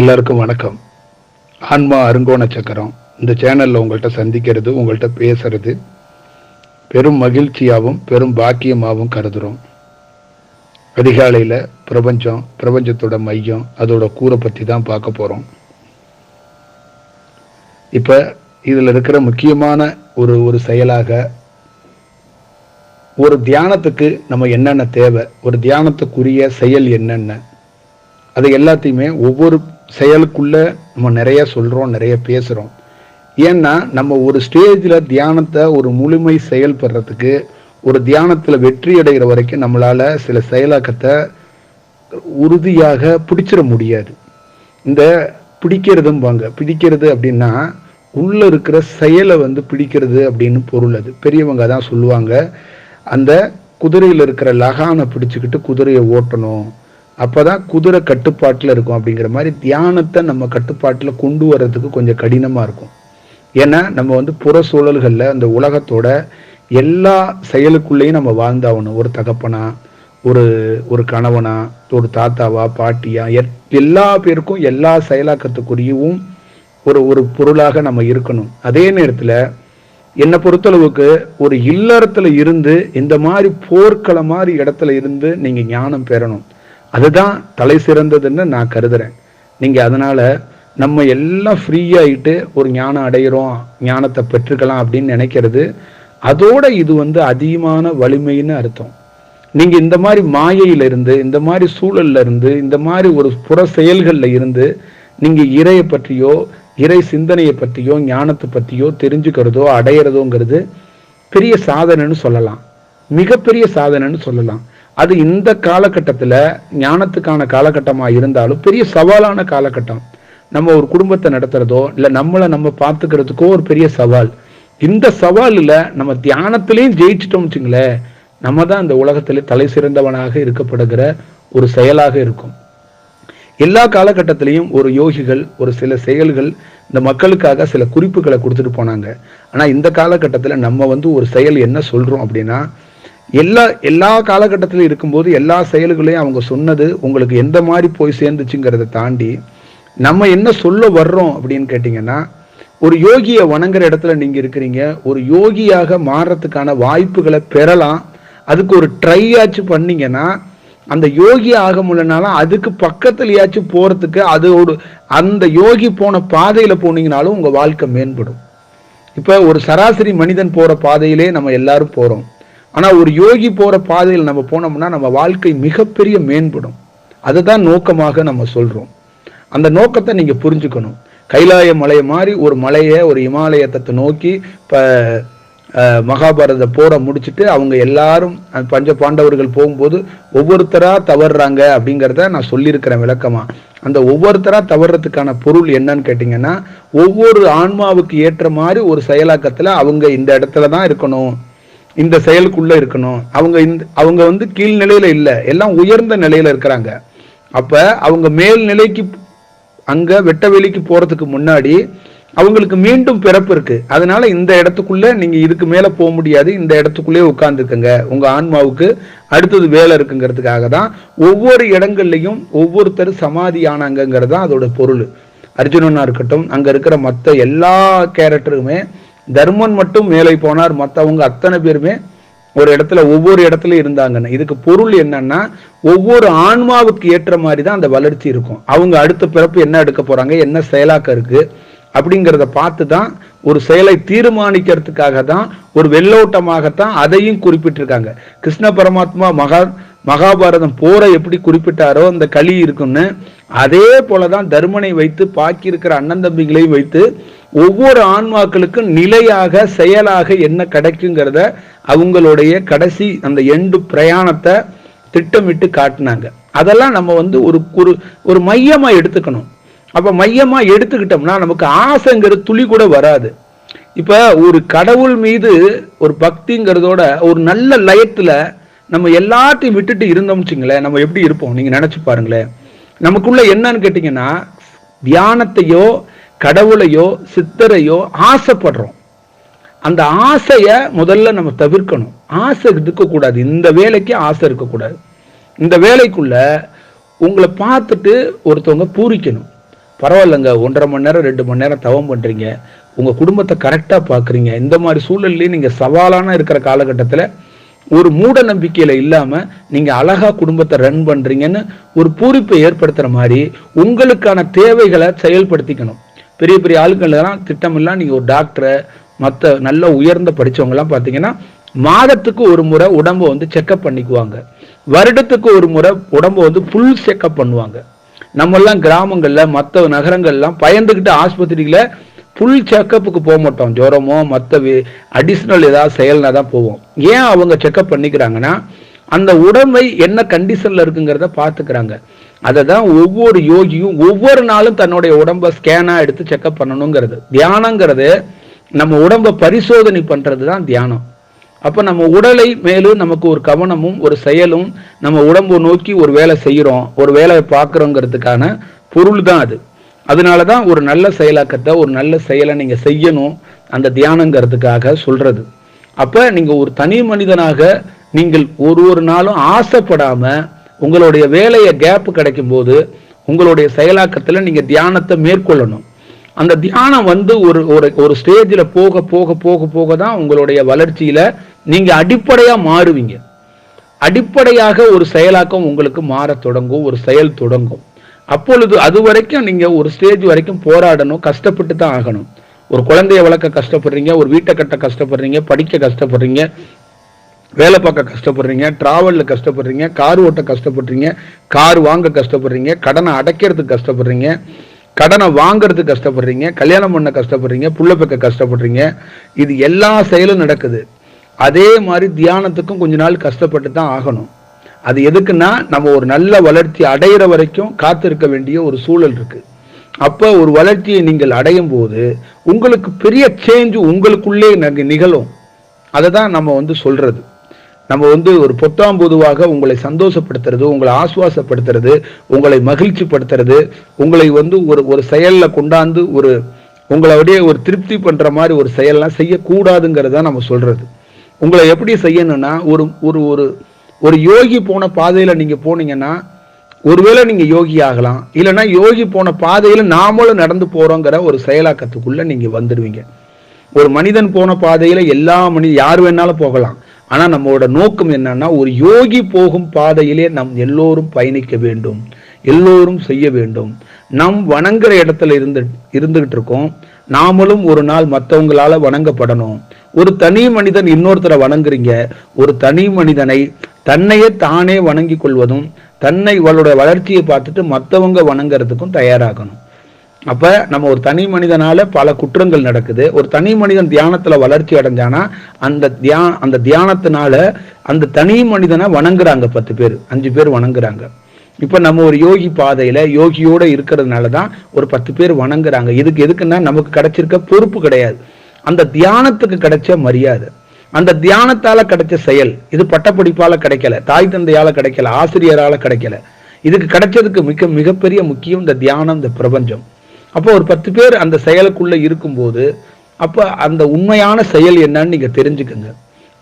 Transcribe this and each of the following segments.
எல்லாருக்கும் வணக்கம். ஆன்மா அருங்கோண சக்கரம். இந்த சேனல்ல உங்கள்கிட்ட சந்திக்கிறது உங்கள்கிட்ட பேசுறது பெரும் மகிழ்ச்சியாகவும் பெரும் பாக்கியமாகவும் கருதுறோம். அதிகாலையில் பிரபஞ்சம் பிரபஞ்சத்தோட மையம் அதோட கூரை பற்றி தான் பார்க்க போகிறோம் இப்போ இதில் இருக்கிற முக்கியமான ஒரு ஒரு செயலாக ஒரு தியானத்துக்கு நம்ம என்னென்ன தேவை ஒரு தியானத்துக்குரிய செயல் என்னென்ன அதை எல்லாத்தையுமே ஒவ்வொரு செயலுக்குள்ளே நம்ம நிறைய சொல்கிறோம் நிறைய பேசுகிறோம் ஏன்னா நம்ம ஒரு ஸ்டேஜில் தியானத்தை ஒரு முழுமை செயல்படுறதுக்கு ஒரு தியானத்தில் வெற்றி அடைகிற வரைக்கும் நம்மளால் சில செயலாக்கத்தை உறுதியாக பிடிச்சிட முடியாது. இந்த பிடிக்கிறதும்பாங்க. பிடிக்கிறது அப்படின்னா உள்ளே இருக்கிற செயலை வந்து பிடிக்கிறது அப்படின்னு பொருள் அது. பெரியவங்க தான் சொல்லுவாங்க. அந்த குதிரையில் இருக்கிற லகானை பிடிச்சிக்கிட்டு குதிரையை ஓட்டணும். அப்போதான் குதிரை கட்டுப்பாட்டில் இருக்கும் அப்படிங்கிற மாதிரி தியானத்தை நம்ம கட்டுப்பாட்டில் கொண்டு வர்றதுக்கு கொஞ்சம் கடினமாக இருக்கும். ஏன்னா நம்ம வந்து புற சூழல்களில் அந்த உலகத்தோட எல்லா செயலுக்குள்ளேயும் நம்ம வாழ்ந்தாகணும். ஒரு தகப்பனா ஒரு ஒரு கணவனா ஒரு தாத்தாவா பாட்டியா எத்- எல்லா பேருக்கும் எல்லா செயலாக்கத்துக்குரியவும் ஒரு ஒரு பொருளாக நம்ம இருக்கணும். அதே நேரத்தில் என்னை பொறுத்தளவுக்கு ஒரு இல்லறத்துல இருந்து இந்த மாதிரி போர்க்கள மாதிரி இடத்துல இருந்து நீங்கள் ஞானம் பெறணும். அதுதான் தலை சிறந்ததுன்னு நான் கருதுறேன். நீங்க அதனால நம்ம எல்லாம் ஃப்ரீயாயிட்டு ஒரு ஞானம் அடையிறோம் ஞானத்தை பெற்றுக்கலாம் அப்படின்னு நினைக்கிறது அதோட இது வந்து அதிகமான வலிமைன்னு அர்த்தம். நீங்க இந்த மாதிரி மாயையில இருந்து இந்த மாதிரி சூழல்ல இருந்து இந்த மாதிரி ஒரு புற செயல்கள்ல இருந்து நீங்க இறையை பற்றியோ இறை சிந்தனையை பற்றியோ ஞானத்தை பற்றியோ தெரிஞ்சுக்கிறதோ அடையிறதோங்கிறது பெரிய சாதனைன்னு சொல்லலாம். மிகப்பெரிய சாதனைன்னு சொல்லலாம். அது இந்த காலகட்டத்துல ஞானத்துக்கான காலகட்டமா இருந்தாலும் பெரிய சவாலான காலகட்டம். நம்ம ஒரு குடும்பத்தை நடத்துறதோ இல்லை நம்மளை நம்ம பார்த்துக்கிறதுக்கோ ஒரு பெரிய சவால். இந்த சவாலில் நம்ம தியானத்திலையும் ஜெயிச்சிட்டோம் வச்சுங்களேன் நம்ம தான் இந்த உலகத்தில் தலை சிறந்தவனாக இருக்கப்படுகிற ஒரு செயலாக இருக்கும். எல்லா காலகட்டத்திலையும் ஒரு யோகிகள் ஒரு சில செயல்கள் இந்த மக்களுக்காக சில குறிப்புகளை கொடுத்துட்டு போனாங்க. ஆனா இந்த காலகட்டத்துல நம்ம வந்து ஒரு செயல் என்ன சொல்றோம் அப்படின்னா எல்லா எல்லா காலகட்டத்திலும் இருக்கும்போது எல்லா செயல்களையும் அவங்க சொன்னது உங்களுக்கு எந்த மாதிரி போய் சேர்ந்துச்சுங்கிறத தாண்டி நம்ம என்ன சொல்ல வர்றோம் அப்படின்னு கேட்டிங்கன்னா ஒரு யோகியை வணங்குற இடத்துல நீங்கள் இருக்கிறீங்க ஒரு யோகியாக மாறுறதுக்கான வாய்ப்புகளை பெறலாம் அதுக்கு ஒரு ட்ரை ஆச்சு பண்ணீங்கன்னா அந்த யோகி ஆக முடியலனாலும் அதுக்கு பக்கத்துலயாச்சும் போகிறதுக்கு அதோடு அந்த யோகி போன பாதையில் போனீங்கனாலும் உங்கள் வாழ்க்கை மேம்படும். இப்போ ஒரு சராசரி மனிதன் போகிற பாதையிலே நம்ம எல்லாரும் போகிறோம் ஆனால் ஒரு யோகி போகிற பாதையில் நம்ம போனோம்னா நம்ம வாழ்க்கை மிகப்பெரிய மேம்படும். அதுதான் நோக்கமாக நம்ம சொல்கிறோம் அந்த நோக்கத்தை நீங்கள் புரிஞ்சுக்கணும். கைலாய மலையை மாதிரி ஒரு மலையை ஒரு இமாலயத்தை நோக்கி இப்போ மகாபாரத போரை முடிச்சுட்டு அவங்க எல்லாரும் பஞ்ச பாண்டவர்கள் போகும்போது ஒவ்வொருத்தராக தவறுறாங்க அப்படிங்கிறத நான் சொல்லியிருக்கிறேன் விளக்கமாக அந்த ஒவ்வொருத்தராக தவறுறதுக்கான பொருள் என்னன்னு கேட்டிங்கன்னா ஒவ்வொரு ஆன்மாவுக்கு ஏற்ற மாதிரி ஒரு செயலாக்கத்தில் அவங்க இந்த இடத்துல தான் இருக்கணும். இந்த செயலுக்குள்ள இருக்கணும். அவங்க இந்த அவங்க வந்து கீழ்நிலையில இல்லை. எல்லாம் உயர்ந்த நிலையில இருக்கிறாங்க. அப்ப அவங்க மேல் நிலைக்கு அங்க வெட்ட வெளிக்கு போறதுக்கு முன்னாடி அவங்களுக்கு மீண்டும் பிறப்பு இருக்கு. அதனால இந்த இடத்துக்குள்ள நீங்க இதுக்கு மேல போக முடியாது. இந்த இடத்துக்குள்ளே உட்கார்ந்துக்குங்க. உங்க ஆன்மாவுக்கு அடுத்தது வேலை இருக்குங்கிறதுக்காக தான் ஒவ்வொரு இடங்கள்லையும் ஒவ்வொருத்தர் சமாதி ஆனாங்கிறது தான் அதோட பொருள். அர்ஜுனனா இருக்கட்டும் அங்க இருக்கிற மற்ற எல்லா கேரக்டருமே தர்மன் மட்டும் மேலே போனார் மற்றவங்க அத்தனை பேருமே ஒரு இடத்துல ஒவ்வொரு இடத்துல இருந்தாங்கன்னு. இதுக்கு பொருள் என்னன்னா ஒவ்வொரு ஆன்மாவுக்கு ஏற்ற மாதிரி தான் அந்த வளர்ச்சி இருக்கும். அவங்க அடுத்த பிறப்பு என்ன எடுக்க போறாங்க என்ன செயலாக்க இருக்கு அப்படிங்கிறத பார்த்து தான் ஒரு செயலை தீர்மானிக்கிறதுக்காக தான் ஒரு வெள்ளோட்டமாகத்தான் அதையும் குறிப்பிட்டிருக்காங்க. கிருஷ்ண பரமாத்மா மகா மகாபாரதம் போரை எப்படி குறிப்பிட்டாரோ அந்த களி இருக்கும்னு அதே போலதான் தர்மனை வைத்து பாக்கி இருக்கிற அண்ணன் தம்பிகளையும் வைத்து ஒவ்வொரு ஆன்மாக்களுக்கும் நிலையாக செயலாக என்ன கிடைக்குங்கிறத அவங்களுடைய கடைசி அந்த எண்டு பிரயாணத்தை திட்டமிட்டு காட்டினாங்க. அதெல்லாம் நம்ம வந்து ஒரு ஒரு ஒரு மையமா எடுத்துக்கணும். அப்ப மையமா எடுத்துக்கிட்டோம்னா நமக்கு ஆசைங்கிற துளி கூட வராது. இப்ப ஒரு கடவுள் மீது ஒரு பக்திங்கிறதோட ஒரு நல்ல லயத்துல நம்ம எல்லாத்தையும் விட்டுட்டு இருந்தோம்னு வச்சுங்களேன் நம்ம எப்படி இருப்போம்? நீங்க நினைச்சு பாருங்களேன். நமக்குள்ள என்னன்னு கேட்டீங்கன்னா தியானத்தையோ கடவுளையோ சித்தரையோ ஆசைப்படுறோம். அந்த ஆசையை முதல்ல நம்ம தவிர்க்கணும். ஆசை இருக்கக்கூடாது. இந்த வேலைக்கு ஆசை இருக்கக்கூடாது. இந்த வேலைக்குள்ள உங்களை பார்த்துட்டு ஒருத்தவங்க பூரிக்கணும். பரவாயில்லைங்க ஒன்றரை மணி நேரம் ரெண்டு மணி நேரம் தவம் பண்ணுறீங்க உங்கள் குடும்பத்தை கரெக்டாக பார்க்குறீங்க. இந்த மாதிரி சூழல்லையும் நீங்கள் சவாலான இருக்கிற காலகட்டத்தில் ஒரு மூட நம்பிக்கையில் இல்லாமல் நீங்கள் அழகாக குடும்பத்தை ரன் பண்ணுறீங்கன்னு ஒரு பூரிப்பை ஏற்படுத்துகிற மாதிரி உங்களுக்கான தேவைகளை செயல்படுத்திக்கணும். பெரிய பெரிய ஆளுங்கள்லாம் திட்டமெல்லாம் நீங்கள் ஒரு டாக்டரை மற்ற நல்ல உயர்ந்த படித்தவங்கலாம் பார்த்தீங்கன்னா மாதத்துக்கு ஒரு முறை உடம்ப வந்து செக்கப் பண்ணிக்குவாங்க. வருடத்துக்கு ஒரு முறை உடம்ப வந்து ஃபுல் செக்கப் பண்ணுவாங்க. நம்மெல்லாம் கிராமங்களில் மற்ற நகரங்கள்லாம் பயந்துக்கிட்டு ஆஸ்பத்திரிகளை ஃபுல் செக்கப்புக்கு போக மாட்டோம். ஜுரமோ மற்ற அடிஷ்னல் ஏதாவது செயல்னா தான் போவோம். ஏன் அவங்க செக்கப் பண்ணிக்கிறாங்கன்னா அந்த உடம்பை என்ன கண்டிஷன்ல இருக்குங்கிறத பார்த்துக்கிறாங்க. அதை தான் ஒவ்வொரு யோகியும் ஒவ்வொரு நாளும் தன்னுடைய உடம்பை ஸ்கேனாக எடுத்து செக்கப் பண்ணணுங்கிறது. தியானங்கிறது நம்ம உடம்ப பரிசோதனை பண்ணுறது தான் தியானம். அப்போ நம்ம உடலை மேலும் நமக்கு ஒரு கவனமும் ஒரு செயலும் நம்ம உடம்பை நோக்கி ஒரு வேலை செய்கிறோம் ஒரு வேலையை பார்க்குறோங்கிறதுக்கான பொருள் தான் அது. அதனால தான் ஒரு நல்ல செயலாக்கத்தை ஒரு நல்ல செயலை நீங்கள் செய்யணும். அந்த தியானங்கிறதுக்காக சொல்கிறது அப்போ நீங்கள் ஒரு தனி மனிதனாக நீங்கள் ஒரு ஒரு நாளும் ஆசைப்படாமல் உங்களுடைய வேலையை கேப்பு கிடைக்கும் போது உங்களுடைய செயலாக்கத்தில் நீங்கள் தியானத்தை மேற்கொள்ளணும். அந்த தியானம் வந்து ஒரு ஒரு ஒரு ஸ்டேஜில் போக போக போக போக தான் உங்களுடைய வளர்ச்சியில் நீங்கள் அடிப்படையாக மாறுவீங்க. அடிப்படையாக ஒரு செயலாக்கம் உங்களுக்கு மாற தொடங்கும் ஒரு செயல் தொடங்கும். அப்பொழுது அது வரைக்கும் நீங்க ஒரு ஸ்டேஜ் வரைக்கும் போராடணும் கஷ்டப்பட்டு தான் ஆகணும். ஒரு குழந்தைய வளர்க்க கஷ்டப்படுறீங்க ஒரு வீட்டை கட்ட கஷ்டப்படுறீங்க படிக்க கஷ்டப்படுறீங்க வேலை பார்க்க கஷ்டப்படுறீங்க டிராவலில் கஷ்டப்படுறீங்க கார் ஓட்ட கஷ்டப்படுறீங்க கார் வாங்க கஷ்டப்படுறீங்க கடனை அடைக்கிறதுக்கு கஷ்டப்படுறீங்க கடனை வாங்குறதுக்கு கஷ்டப்படுறீங்க கல்யாணம் பண்ண கஷ்டப்படுறீங்க புள்ள பெக்க கஷ்டப்படுறீங்க. இது எல்லா செயலும் நடக்குது. அதே மாதிரி தியானத்துக்கும் கொஞ்ச நாள் கஷ்டப்பட்டு தான் ஆகணும். அது எதுக்குன்னா நம்ம ஒரு நல்ல வளர்ச்சி அடையிற வரைக்கும் காத்திருக்க வேண்டிய ஒரு சூழல் இருக்கு. அப்போ ஒரு வளர்ச்சியை நீங்கள் அடையும் போது உங்களுக்கு பெரிய சேஞ்சு உங்களுக்குள்ளே நிகழும். அதை தான் நம்ம வந்து சொல்றது. நம்ம வந்து ஒரு பொத்தாம் பொதுவாக உங்களை சந்தோஷப்படுத்துறது உங்களை ஆசுவாசப்படுத்துறது உங்களை மகிழ்ச்சிப்படுத்துறது உங்களை வந்து ஒரு ஒரு செயலில் கொண்டாந்து ஒரு உங்களை அப்படியே ஒரு திருப்தி பண்ணுற மாதிரி ஒரு செயல்லாம் செய்யக்கூடாதுங்கிறத நம்ம சொல்றது. உங்களை எப்படி செய்யணும்னா ஒரு ஒரு ஒரு ஒரு யோகி போன பாதையில் நீங்கள் போனீங்கன்னா ஒருவேளை நீங்கள் யோகி ஆகலாம். இல்லைன்னா யோகி போன பாதையில் நாமளும் நடந்து போகிறோங்கிற ஒரு செயலாக்கத்துக்குள்ளே நீங்கள் வந்துடுவீங்க ஒரு மனிதன் போன பாதையில் எல்லா மனிதன் யார் வேணாலும் போகலாம். ஆனால் நம்மளோட நோக்கம் என்னன்னா ஒரு யோகி போகும் பாதையிலே நம் எல்லோரும் பயணிக்க வேண்டும். எல்லோரும் செய்ய வேண்டும். நம் வணங்குற இடத்துல இருந்து இருந்துகிட்டு இருக்கோம் நாமளும் ஒரு நாள் மற்றவங்களால வணங்கப்படணும். ஒரு தனி மனிதன் இன்னொருத்தரை வணங்குறீங்க. ஒரு தனி மனிதனை தன்னையே தானே வணங்கி கொள்வதும் தன்னை இவளுடைய வளர்ச்சியை பார்த்துட்டு மற்றவங்க வணங்குறதுக்கும் தயாராகணும். அப்போ நம்ம ஒரு தனி மனிதனால பல குற்றங்கள் நடக்குது. ஒரு தனி மனிதன் தியானத்தில் வளர்ச்சி அடைஞ்சானா அந்த தியா அந்த தியானத்தினால அந்த தனி மனிதனை வணங்குறாங்க பத்து பேர் அஞ்சு பேர் வணங்குறாங்க. இப்போ நம்ம ஒரு யோகி பாதையில் யோகியோட இருக்கிறதுனால தான் ஒரு பத்து பேர் வணங்குறாங்க. இதுக்கு எதுக்குன்னா நமக்கு கிடைச்சிருக்க பொறுப்பு கிடையாது. அந்த தியானத்துக்கு கிடைச்ச மரியாதை. அந்த தியானத்தால கிடைச்ச செயல் இது பட்டப்படிப்பால கிடைக்கல தாய் தந்தையால கிடைக்கல ஆசிரியரால கிடைக்கல. இதுக்கு கிடைச்சதுக்கு மிக மிகப்பெரிய முக்கியம் இந்த தியானம் இந்த பிரபஞ்சம். அப்போ ஒரு பத்து பேர் அந்த செயலுக்குள்ள இருக்கும்போது அப்போ அந்த உண்மையான செயல் என்னன்னு நீங்க தெரிஞ்சுக்குங்க.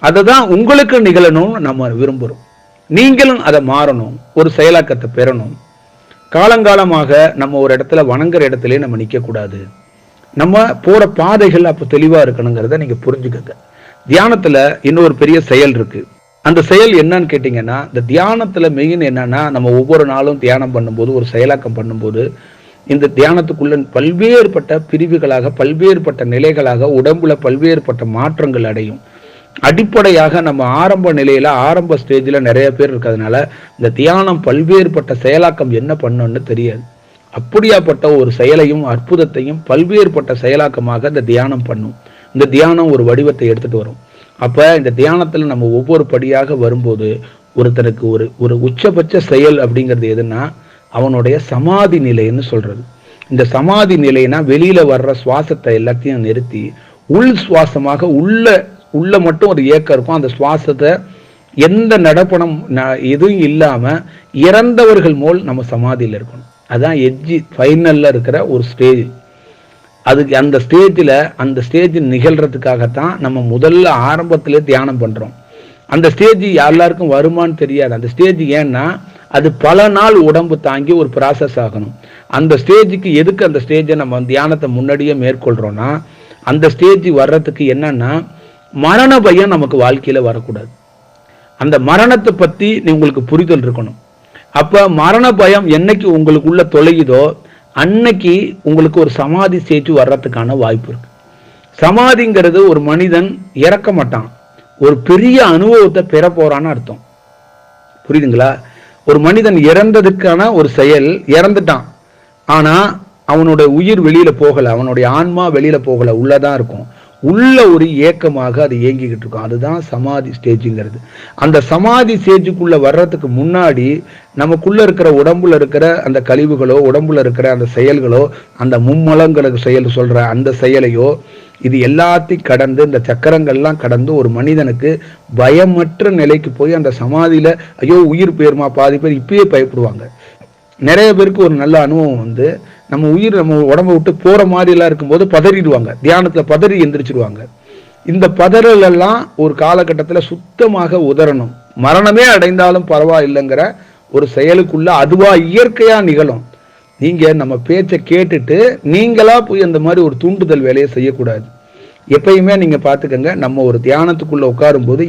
அதை தான் உங்களுக்கு நிகழணும்னு நம்ம விரும்புறோம். நீங்களும் அதை மாறணும் ஒரு செயலாக்கத்தை பெறணும். காலங்காலமாக நம்ம ஒரு இடத்துல வணங்குற இடத்துல நம்ம நிற்கக்கூடாது நம்ம போற பாதைகள் அப்போ தெளிவா இருக்கணுங்கிறத நீங்க புரிஞ்சுக்கங்க. தியானத்துல இன்னொரு பெரிய செயல் இருக்கு. அந்த செயல் என்னன்னு கேட்டீங்கன்னா இந்த தியானத்துல மெயின் என்னன்னா நம்ம ஒவ்வொரு நாளும் தியானம் பண்ணும்போது ஒரு செயலாக்கம் பண்ணும்போது இந்த தியானத்துக்குள்ள பல்வேறுபட்ட பிரிவுகளாக பல்வேறுபட்ட நிலைகளாக உடம்புல பல்வேறுபட்ட மாற்றங்கள் அடையும். அடிப்படையாக நம்ம ஆரம்ப நிலையில ஆரம்ப ஸ்டேஜில் நிறைய பேர் இருக்கிறதுனால இந்த தியானம் பல்வேறுபட்ட செயலாக்கம் என்ன பண்ணுன்னு தெரியாது. அப்படியாப்பட்ட ஒரு செயலையும் அற்புதத்தையும் பல்வேறுபட்ட செயலாக்கமாக இந்த தியானம் பண்ணும். இந்த தியானம் ஒரு வடிவத்தை எடுத்துட்டு வரும். அப்ப இந்த தியானத்துல நம்ம ஒவ்வொரு படியாக வரும்போது ஒருத்தனுக்கு ஒரு ஒரு உச்சபட்ச செயல் அப்படிங்கிறது எதுன்னா அவனுடைய சமாதி நிலைன்னு சொல்றது. இந்த சமாதி நிலைனா வெளியில வர்ற சுவாசத்தை எல்லாத்தையும் நிறுத்தி உள் சுவாசமாக உள்ள உள்ள மட்டும் ஒரு ஏக்கம் இருக்கும். அந்த சுவாசத்தை எந்த நடப்பணம் ந- எதுவும் இல்லாம இறந்தவர்கள் மோல் நம்ம சமாதியில இருக்கணும். அதான் எட்ஜி ஃபைனல்ல இருக்கிற ஒரு ஸ்டேஜ் அதுக்கு அந்த ஸ்டேஜில் அந்த ஸ்டேஜ் நிகழ்கிறதுக்காகத்தான் நம்ம முதல்ல ஆரம்பத்திலே தியானம் பண்ணுறோம் அந்த ஸ்டேஜ் எல்லாருக்கும் வருமான்னு தெரியாது. அந்த ஸ்டேஜ் ஏன்னா அது பல நாள் உடம்பு தாங்கி ஒரு ப்ராசஸ் ஆகணும். அந்த ஸ்டேஜுக்கு எதுக்கு அந்த ஸ்டேஜை நம்ம தியானத்தை முன்னாடியே மேற்கொள்கிறோன்னா அந்த ஸ்டேஜ் வர்றதுக்கு என்னன்னா மரண பயம் நமக்கு வாழ்க்கையில் வரக்கூடாது. அந்த மரணத்தை பற்றி நீ உங்களுக்கு புரிதல் இருக்கணும். அப்போ மரண பயம் என்னைக்கு உங்களுக்குள்ள தொலையுதோ அன்னைக்கு உங்களுக்கு ஒரு சமாதி ஸ்டேஜ் வர்றதுக்கான வாய்ப்பு இருக்கு. சமாதிங்கிறது ஒரு மனிதன் இறக்க மாட்டான். ஒரு பெரிய அனுபவத்தை பெற போறான்னு அர்த்தம். புரியுதுங்களா? ஒரு மனிதன் இறந்ததுக்கான ஒரு செயல் இறந்துட்டான். ஆனா அவனோட உயிர் வெளியில போகல அவனுடைய ஆன்மா வெளியில போகல உள்ளதான் இருக்கும். உள்ள ஒரு ஏக்கமாக அது இயங்கிக்கிட்டு இருக்கும். அதுதான் சமாதி ஸ்டேஜுங்கிறது அந்த சமாதி ஸ்டேஜுக்குள்ள வர்றதுக்கு முன்னாடி நமக்குள்ள இருக்கிற உடம்புல இருக்கிற அந்த கழிவுகளோ உடம்புல இருக்கிற அந்த செயல்களோ அந்த மும்மலங்களுக்கு செயல் சொல்ற அந்த செயலையோ இது எல்லாத்தையும் கடந்து இந்த சக்கரங்கள்லாம் கடந்து ஒரு மனிதனுக்கு பயமற்ற நிலைக்கு போய் அந்த சமாதியில ஐயோ உயிர் போயிருமா பாதி பேர் இப்பயே பயப்படுவாங்க. நிறைய பேருக்கு ஒரு நல்ல அனுபவம் வந்து நம்ம உயிர் நம்ம உடம்ப விட்டு போகிற மாதிரிலாம் இருக்கும்போது பதறிடுவாங்க. தியானத்தில் பதறி எந்திரிச்சிடுவாங்க இந்த பதறல் எல்லாம் ஒரு காலகட்டத்தில் சுத்தமாக உதறணும். மரணமே அடைந்தாலும் பரவாயில்லைங்கிற ஒரு செயலுக்குள்ள அதுவாக இயற்கையாக நிகழும். நீங்கள் நம்ம பேச்சை கேட்டுட்டு நீங்களாக போய் அந்த மாதிரி ஒரு தூண்டுதல் வேலையை செய்யக்கூடாது. எப்பயுமே நீங்கள் பார்த்துக்கங்க நம்ம ஒரு தியானத்துக்குள்ளே உட்காரும் போது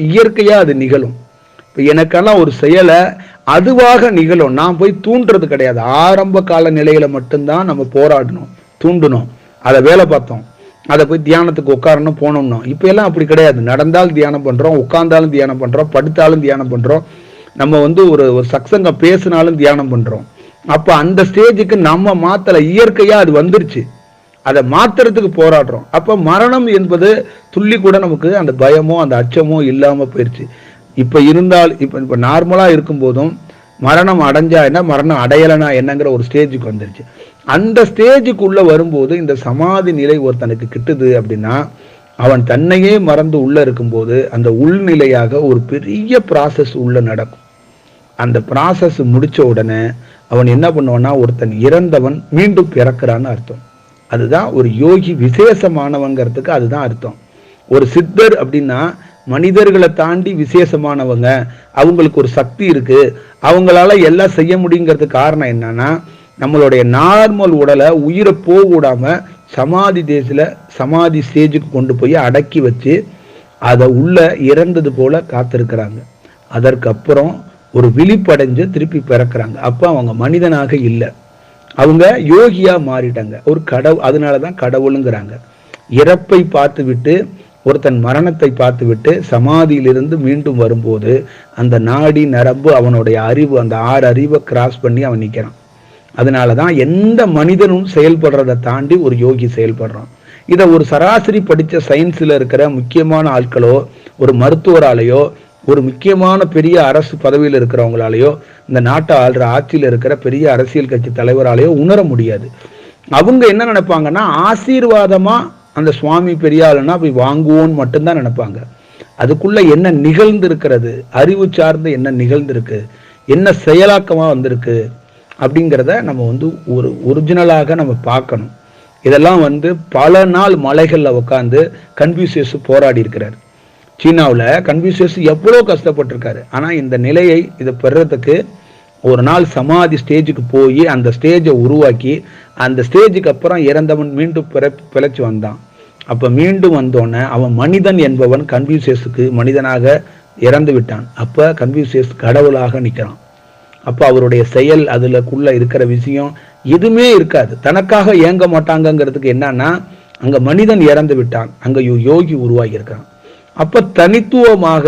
அது நிகழும். இப்போ எனக்கெல்லாம் ஒரு செயலை அதுவாக நிகழும். நான் போய் தூண்டுறது கிடையாது. ஆரம்ப கால நிலையில மட்டும்தான் நம்ம போராடணும் தூண்டணும். அதை வேலை பார்த்தோம். அதை போய் தியானத்துக்கு உட்காரணும் போனோம்னா. இப்போ எல்லாம் அப்படி கிடையாது. நடந்தாலும் தியானம் பண்ணுறோம் உட்கார்ந்தாலும் தியானம் பண்ணுறோம் படுத்தாலும் தியானம் பண்ணுறோம் நம்ம வந்து ஒரு ஒரு சக்சங்க பேசினாலும் தியானம் பண்ணுறோம் அப்போ அந்த ஸ்டேஜுக்கு நம்ம மாத்தலை இயற்கையாக அது வந்துருச்சு. அதை மாத்துறதுக்கு போராடுறோம். அப்போ மரணம் என்பது துள்ளி கூட நமக்கு அந்த பயமோ அந்த அச்சமோ இல்லாமல் போயிடுச்சு இப்போ இருந்தால் இப்போ இப்போ நார்மலாக இருக்கும் போதும் மரணம் அடைஞ்சா என்ன மரணம் அடையலைனா என்னங்கிற ஒரு ஸ்டேஜுக்கு வந்துருச்சு. அந்த ஸ்டேஜுக்குள்ளே வரும்போது இந்த சமாதி நிலை ஒருத்தனுக்கு கிட்டுது அப்படின்னா அவன் தன்னையே மறந்து உள்ளே இருக்கும்போது அந்த உள்நிலையாக ஒரு பெரிய ப்ராசஸ் உள்ளே நடக்கும். அந்த ப்ராசஸ் முடிச்ச உடனே அவன் என்ன பண்ணுவான்னா ஒருத்தன் இறந்தவன் மீண்டும் பிறக்கிறான்னு அர்த்தம். அதுதான் ஒரு யோகி விசேஷமானவங்கிறதுக்கு அதுதான் அர்த்தம். ஒரு சித்தர் அப்படின்னா மனிதர்களை தாண்டி விசேஷமானவங்க அவங்களுக்கு ஒரு சக்தி இருக்கு. அவங்களால எல்லாம் செய்ய முடியுங்கிறதுக்கு காரணம் என்னன்னா நம்மளுடைய நார்மல் உடலை உயிரை போக விடாம சமாதி தேசில சமாதி ஸ்டேஜுக்கு கொண்டு போய் அடக்கி வச்சு அதை உள்ள இறந்தது போல காத்திருக்கிறாங்க. அதற்கப்புறம் ஒரு விழிப்படைஞ்சு திருப்பி பிறக்கிறாங்க. அப்போ அவங்க மனிதனாக இல்லை. அவங்க யோகியா மாறிட்டாங்க. ஒரு கடவுள் அதனால தான் கடவுளுங்கிறாங்க. இறப்பை பார்த்து விட்டு ஒருத்தன் மரணத்தை பார்த்துவிட்டு சமாதியிலிருந்து மீண்டும் வரும்போது அந்த நாடி நரம்பு அவனுடைய அறிவு அந்த ஆறு அறிவை கிராஸ் பண்ணி அவன் நிற்கிறான் அதனால தான் எந்த மனிதனும் செயல்படுறதை தாண்டி ஒரு யோகி செயல்படுறான். இதை ஒரு சராசரி படித்த சயின்ஸில் இருக்கிற முக்கியமான ஆட்களோ ஒரு மருத்துவராலேயோ ஒரு முக்கியமான பெரிய அரசு பதவியில் இருக்கிறவங்களாலேயோ இந்த நாட்டை ஆள்ற ஆட்சியில் இருக்கிற பெரிய அரசியல் கட்சி தலைவராலேயோ உணர முடியாது. அவங்க என்ன நினைப்பாங்கன்னா ஆசீர்வாதமா அந்த சுவாமி பெரியாளுன்னா போய் வாங்குவோன்னு மட்டும்தான் நினைப்பாங்க. அதுக்குள்ள என்ன நிகழ்ந்து இருக்கிறது அறிவு சார்ந்து என்ன நிகழ்ந்திருக்கு? என்ன செயலாக்கமாக வந்திருக்கு? அப்படிங்கிறத நம்ம வந்து ஒரு ஒரிஜினலாக நம்ம பார்க்கணும். இதெல்லாம் வந்து பல நாள் மலைகளில் உட்காந்து கன்ஃபியூசியஸ் போராடி இருக்கிறார். சீனாவில் கன்ஃபியூசியஸ் எவ்வளோ கஷ்டப்பட்டிருக்காரு. ஆனால் இந்த நிலையை இதை பெறறதுக்கு ஒரு நாள் சமாதி ஸ்டேஜுக்கு போய் அந்த ஸ்டேஜை உருவாக்கி அந்த ஸ்டேஜுக்கு அப்புறம் இறந்தவன் மீண்டும் பிற பிழைச்சி வந்தான். அப்போ மீண்டும் வந்தோடனே அவன் மனிதன் என்பவன் கன்ஃபியூசியஸுக்கு மனிதனாக இறந்து விட்டான். அப்போ கன்ஃபியூசியஸ் கடவுளாக நிற்கிறான். அப்போ அவருடைய செயல் அதுலக்குள்ளே இருக்கிற விஷயம் எதுவுமே இருக்காது. தனக்காக ஏங்க மாட்டாங்கங்கிறதுக்கு என்னன்னா அங்கே மனிதன் இறந்து விட்டான். அங்கே யோகி உருவாகியிருக்கான் அப்போ தனித்துவமாக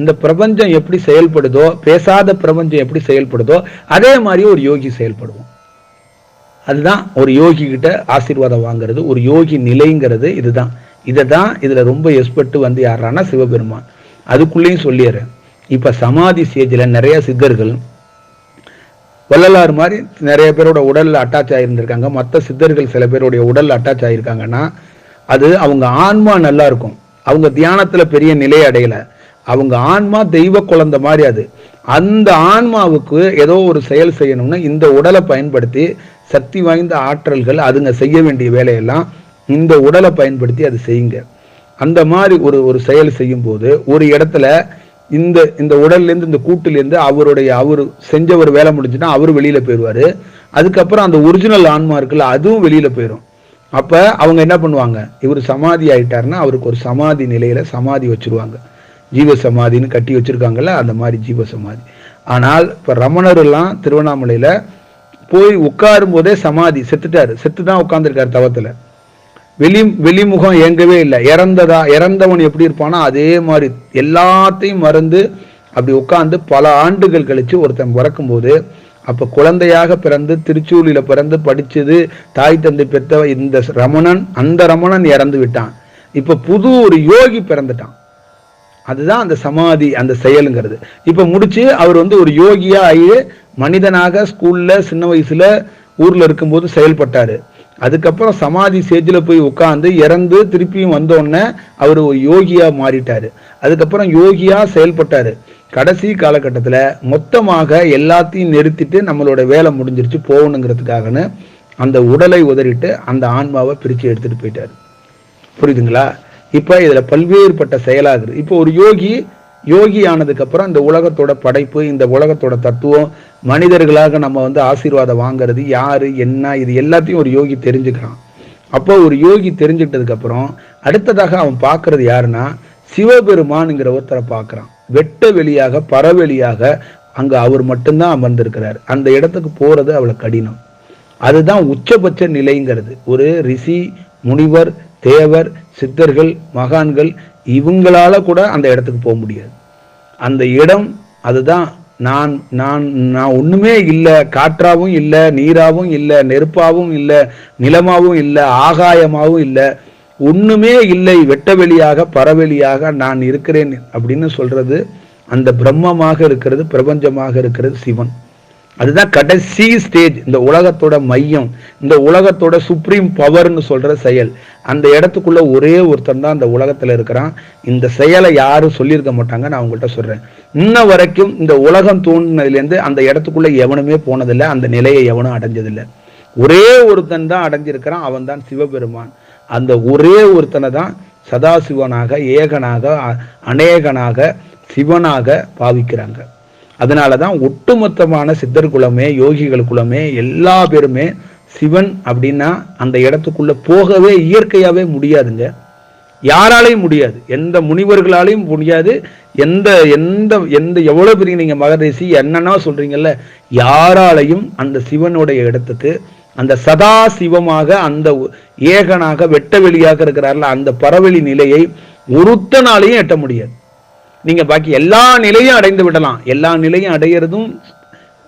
இந்த பிரபஞ்சம் எப்படி செயல்படுதோ பேசாத பிரபஞ்சம் எப்படி செயல்படுதோ அதே மாதிரி ஒரு யோகி செயல்படுவோம் அதுதான் ஒரு யோகி கிட்ட ஆசீர்வாதம் வாங்குறது ஒரு யோகி நிலைங்கிறது இதுதான். இதை தான் இதில் ரொம்ப எஸ்பெக்ட் வந்து யாரானா சிவபெருமான். அதுக்குள்ளேயும் சொல்லிடுறேன். இப்போ சமாதி ஸ்டேஜில் நிறைய சித்தர்கள் வள்ளலார் மாதிரி நிறைய பேரோட உடலில் அட்டாச் ஆகியிருந்திருக்காங்க மற்ற சித்தர்கள் சில பேருடைய உடலில் அட்டாச் ஆகியிருக்காங்கன்னா அது அவங்க ஆன்மா நல்லா இருக்கும். அவங்க தியானத்தில் பெரிய நிலை அடையலை. அவங்க ஆன்மா தெய்வ குழந்தை மாதிரி அது. அந்த ஆன்மாவுக்கு ஏதோ ஒரு செயல் செய்யணும்னா இந்த உடலை பயன்படுத்தி சக்தி வாய்ந்த ஆற்றல்கள் அதுங்க செய்ய வேண்டிய வேலையெல்லாம் இந்த உடலை பயன்படுத்தி அது செய்யுங்க. அந்த மாதிரி ஒரு ஒரு செயல் செய்யும் போது ஒரு இடத்துல இந்த இந்த உடல்லேருந்து இந்த கூட்டிலேருந்து அவருடைய அவர் செஞ்ச ஒரு வேலை முடிஞ்சுன்னா அவர் வெளியில் போயிடுவார். அதுக்கப்புறம் அந்த ஒரிஜினல் ஆன்மா இருக்குல்ல அதுவும் வெளியில் போயிடும் அப்போ அவங்க என்ன பண்ணுவாங்க? இவர் சமாதி ஆயிட்டாருன்னா அவருக்கு ஒரு சமாதி நிலையில் சமாதி வச்சுருவாங்க. ஜீவ சமாதின்னு கட்டி வச்சிருக்காங்கல்ல அந்த மாதிரி ஜீவ சமாதி ஆனால் இப்போ ரமணர் எல்லாம் திருவண்ணாமலையில போய் உட்காரும் போதே சமாதி செத்துட்டாரு. செத்து தான் உட்காந்துருக்கார் தவத்தில். வெளி வெளிமுகம் இயங்கவே இல்லை. இறந்ததா இறந்தவன் எப்படி இருப்பானோ அதே மாதிரி எல்லாத்தையும் மறந்து அப்படி உட்காந்து பல ஆண்டுகள் கழிச்சு ஒருத்தன் பிறக்கும்போது அப்போ குழந்தையாக பிறந்து திருச்சூலியில் பிறந்து படிச்சது தாய் தந்தை பெற்ற இந்த ரமணன் அந்த ரமணன் இறந்து விட்டான். இப்போ புது ஒரு யோகி பிறந்துட்டான். அதுதான் அந்த சமாதி அந்த செயலுங்கிறது. இப்போ முடிச்சு அவர் வந்து ஒரு யோகியா ஆகி மனிதனாக ஸ்கூல்ல சின்ன வயசுல ஊர்ல இருக்கும்போது செயல்பட்டாரு. அதுக்கப்புறம் சமாதி ஸ்டேஜில் போய் உட்காந்து இறந்து திருப்பியும் வந்தோடனே அவர் ஒரு யோகியாக மாறிட்டார். அதுக்கப்புறம் யோகியா செயல்பட்டார். கடைசி காலகட்டத்தில் மொத்தமாக எல்லாத்தையும் நிறுத்திட்டு நம்மளோட வேலை முடிஞ்சிருச்சு போகணுங்கிறதுக்காகன்னு அந்த உடலை உதறிட்டு அந்த ஆன்மாவை பிரித்து எடுத்துகிட்டு போயிட்டாரு. புரியுதுங்களா? இப்போ இதில் பல்வேறுபட்ட செயலாகுது. இப்போ ஒரு யோகி யோகி ஆனதுக்கு அப்புறம் இந்த உலகத்தோட படைப்பு இந்த உலகத்தோட தத்துவம் மனிதர்களாக நம்ம வந்து ஆசீர்வாதம் வாங்குறது யாரு என்ன இது எல்லாத்தையும் ஒரு யோகி தெரிஞ்சுக்கிறான். அப்போ ஒரு யோகி தெரிஞ்சுக்கிட்டதுக்கு அப்புறம் அடுத்ததாக அவன் பார்க்கறது யாருன்னா சிவபெருமான்ங்கிற ஒருத்தரை பார்க்குறான். வெட்ட வெளியாக பரவெளியாக அங்கே அவர் மட்டும்தான் அமர்ந்திருக்கிறார். அந்த இடத்துக்கு போறது அவ்வளோ கடினம். அதுதான் உச்சபட்ச நிலைங்கிறது. ஒரு ரிஷி முனிவர் தேவர் சித்தர்கள் மகான்கள் இவங்களால கூட அந்த இடத்துக்கு போக முடியாது. அந்த இடம் அதுதான். நான் நான் நான் ஒன்றுமே இல்லை. காற்றாகவும் இல்லை நீராகவும் இல்லை நெருப்பாகவும் இல்லை நிலமாகவும் இல்லை ஆகாயமாகவும் இல்லை. ஒன்றுமே இல்லை. வெட்டவெளியாக பரவெளியாக நான் இருக்கிறேன் அப்படின்னு சொல்றது அந்த பிரம்மமாக இருக்கிறது பிரபஞ்சமாக இருக்கிறது சிவன். அதுதான் கடைசி ஸ்டேஜ் இந்த உலகத்தோட மையம் இந்த உலகத்தோட சுப்ரீம் பவர்னு சொல்ற செயல். அந்த இடத்துக்குள்ள ஒரே ஒருத்தன் தான் அந்த உலகத்துல இருக்கிறான். இந்த செயலை யாரும் சொல்லியிருக்க மாட்டாங்க நான் உங்கள்கிட்ட சொல்றேன். இன்ன வரைக்கும் இந்த உலகம் தோன்றினதுலேருந்து அந்த இடத்துக்குள்ள எவனுமே போனதில்லை. அந்த நிலையை எவனும் அடைஞ்சதில்லை. ஒரே ஒருத்தன் தான் அடைஞ்சிருக்கிறான். அவன் தான் சிவபெருமான். அந்த ஒரே ஒருத்தனை தான் சதாசிவனாக ஏகனாக அ- அநேகனாக சிவனாக பாவிக்கிறாங்க. அதனால தான் ஒட்டுமொத்தமான சித்தர் குலமே யோகிகள் குலமே எல்லா பேருமே சிவன் அப்படின்னா அந்த இடத்துக்குள்ள போகவே இயற்கையாகவே முடியாதுங்க. யாராலையும் முடியாது. எந்த முனிவர்களாலையும் முடியாது. எந்த எந்த எந்த எவ்வளோ பெரிய நீங்கள் மகரிஷி என்னன்னா சொல்கிறீங்கல்ல யாராலையும் அந்த சிவனுடைய இடத்துக்கு அந்த சதா சிவமாக அந்த ஏகனாக வெட்ட வெளியாக இருக்கிறார்ல அந்த பரவெளி நிலையை ஒருத்தனாலையும் எட்ட முடியாது. நீங்க பாக்கி எல்லா நிலையும் அடைந்து விடலாம். எல்லா நிலையும் அடையிறதும்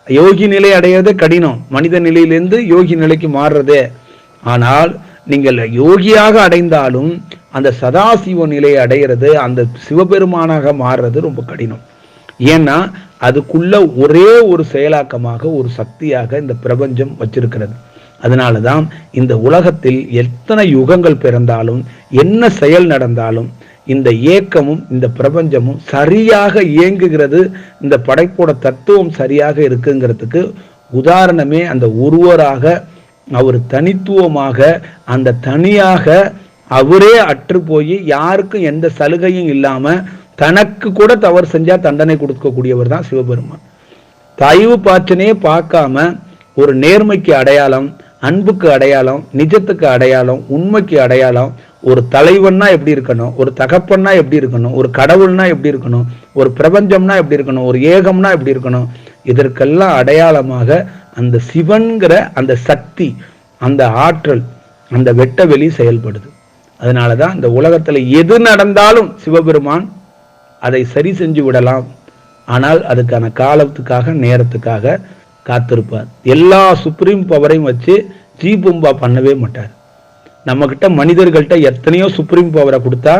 யோகி நிலை அடையிறது கடினம். மனித நிலையிலிருந்து யோகி நிலைக்கு மாறுறதே. ஆனால் நீங்கள் யோகியாக அடைந்தாலும் அந்த சதாசிவ நிலையை அடையிறது அந்த சிவபெருமானாக மாறுறது ரொம்ப கடினம். ஏன்னா அதுக்குள்ள ஒரே ஒரு செயலாக்கமாக ஒரு சக்தியாக இந்த பிரபஞ்சம் வச்சிருக்கிறது. அதனால தான் இந்த உலகத்தில் எத்தனை யுகங்கள் பிறந்தாலும் என்ன செயல் நடந்தாலும் இந்த ஏக்கமும் இந்த பிரபஞ்சமும் சரியாக இயங்குகிறது இந்த படைப்போட தத்துவம் சரியாக இருக்குங்கிறதுக்கு உதாரணமே அந்த ஒருவராக அவர் தனித்துவமாக அந்த தனியாக அவரே அற்று போய் யாருக்கும் எந்த சலுகையும் இல்லாமல் தனக்கு கூட தவறு செஞ்சால் தண்டனை கொடுக்கக்கூடியவர் தான் சிவபெருமான். தயவு பாச்சனே பார்க்காம ஒரு நேர்மைக்கு அடையாளம் அன்புக்கு அடையாளம் நிஜத்துக்கு அடையாளம் உண்மைக்கு அடையாளம் ஒரு தலைவன்னா எப்படி இருக்கணும்? ஒரு தகப்பன்னா எப்படி இருக்கணும்? ஒரு கடவுள்னா எப்படி இருக்கணும்? ஒரு பிரபஞ்சம்னா எப்படி இருக்கணும்? ஒரு ஏகம்னா எப்படி இருக்கணும்? இதற்கெல்லாம் அடையாளமாக அந்த சிவன்கிற அந்த சக்தி அந்த ஆற்றல் அந்த வெட்ட வெளி செயல்படுது. அதனாலதான் இந்த உலகத்துல எது நடந்தாலும் சிவபெருமான் அதை சரி செஞ்சு விடலாம். ஆனால் அதுக்கான காலத்துக்காக நேரத்துக்காக காத்திருப்பார். எல்லா சுப்ரீம் பவரையும் வச்சு ஜீ பூம்பா பண்ணவே மாட்டார். நம்மக்கிட்ட மனிதர்கள்ட்ட எத்தனையோ சுப்ரீம் பவரை கொடுத்தா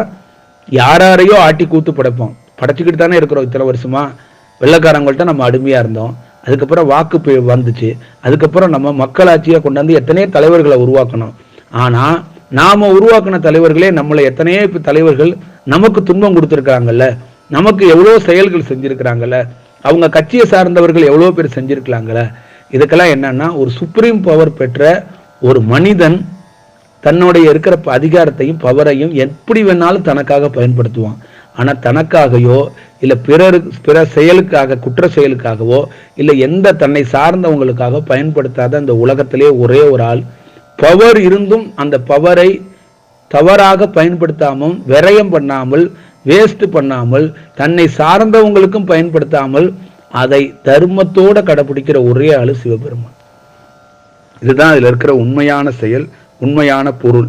யாராரையோ ஆட்டி கூத்து படைப்போம். படைச்சிக்கிட்டு தானே இருக்கிறோம் இத்தனை வருஷமா. வெள்ளக்காரங்கள்ட்ட நம்ம அடிமையாக இருந்தோம். அதுக்கப்புறம் வாக்கு வந்துச்சு. அதுக்கப்புறம் நம்ம மக்களாட்சியை கொண்டாந்து எத்தனையோ தலைவர்களை உருவாக்கணும். ஆனால் நாம் உருவாக்கின தலைவர்களே நம்மளை எத்தனையோ இப்போ தலைவர்கள் நமக்கு துன்பம் கொடுத்துருக்காங்கல்ல நமக்கு எவ்வளோ செயல்கள் செஞ்சுருக்கிறாங்கல்ல. அவங்க கட்சியை சார்ந்தவர்கள் எவ்வளோ பேர் செஞ்சுருக்கலாங்கள இதுக்கெல்லாம் என்னன்னா ஒரு சுப்ரீம் பவர் பெற்ற ஒரு மனிதன் தன்னுடைய இருக்கிற ப- அதிகாரத்தையும் பவரையும் எப்படி வேணாலும் தனக்காக பயன்படுத்துவான். ஆனால் தனக்காகையோ இல்லை பிறருக்கு பிற செயலுக்காக குற்ற செயலுக்காகவோ இல்லை எந்த தன்னை சார்ந்தவங்களுக்காக பயன்படுத்தாத அந்த உலகத்திலே ஒரே ஒரு ஆள். பவர் இருந்தும் அந்த பவரை தவறாக பயன்படுத்தாமல் விரயம் பண்ணாமல் வேஸ்ட் பண்ணாமல் தன்னை சார்ந்தவங்களுக்கும் பயன்படுத்தாமல் அதை தர்மத்தோட கடைபிடிக்கிற ஒரே ஆள் சிவபெருமான். இதுதான் அதில் இருக்கிற உண்மையான செயல். உண்மையான பொருள்.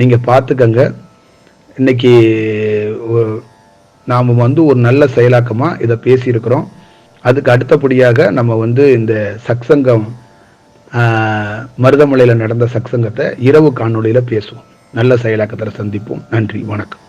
நீங்கள் பார்த்துக்கங்க. இன்னைக்கு நாம் வந்து ஒரு நல்ல செயலாக்கமாக இதை பேசியிருக்கிறோம். அதுக்கு அடுத்தபடியாக நம்ம வந்து இந்த சக்சங்கம் மருதமலையில் நடந்த சக்சங்கத்தை இரவு காணொலியில் பேசுவோம். நல்ல செயலாக்கத்தில் சந்திப்போம். நன்றி. வணக்கம்.